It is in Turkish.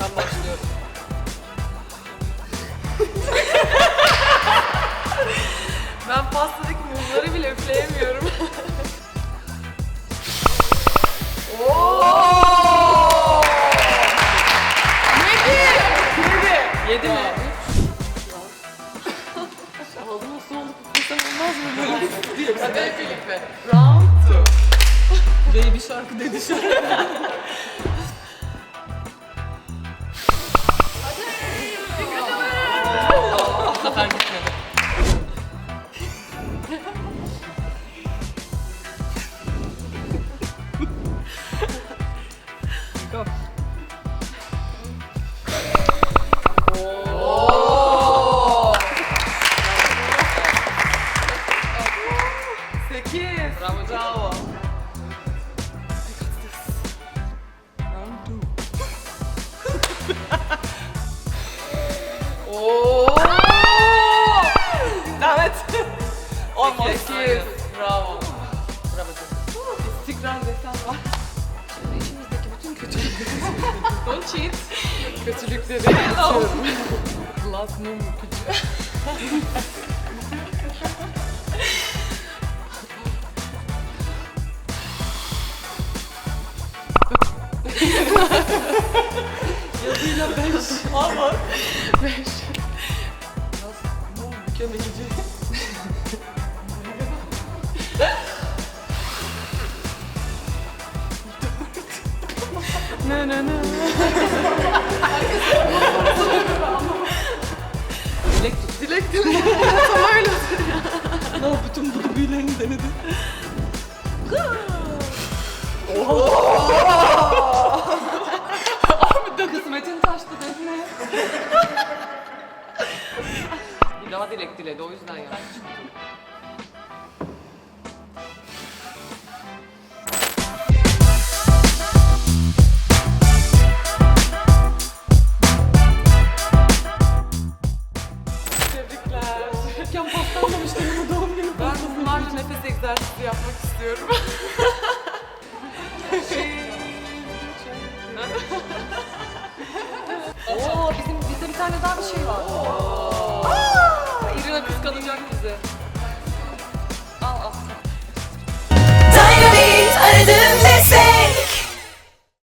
ben başlıyorum. ben pastadaki muzları bile üfleyemiyorum. Yedi mi? Ağzı nasıl oldu? Sen olmaz mı böyle? Hadi birlikte. Round two. Baby şarkı dedi şarkı. Go. Sekiz. Bravo bravo. Oo. Evet. Olmaz. Bravo. Bravo. İstikrar desen var. Don't cheat. Kötülükleri. Glass mum kötü. Yazıyla 5. Ama 5. Glass mum mükemmelici. Ne ne ne. Dilek tut. Dilek dilek. Tam öyle. Ne o bütün bu büyülerini denedi. Kısmetin taştı Defne. Bir daha dilek diledi o yüzden ya. İstiyorum. Oo bizim bizde bir tane daha bir şey var. Aa, İrina kıskanacak bizi.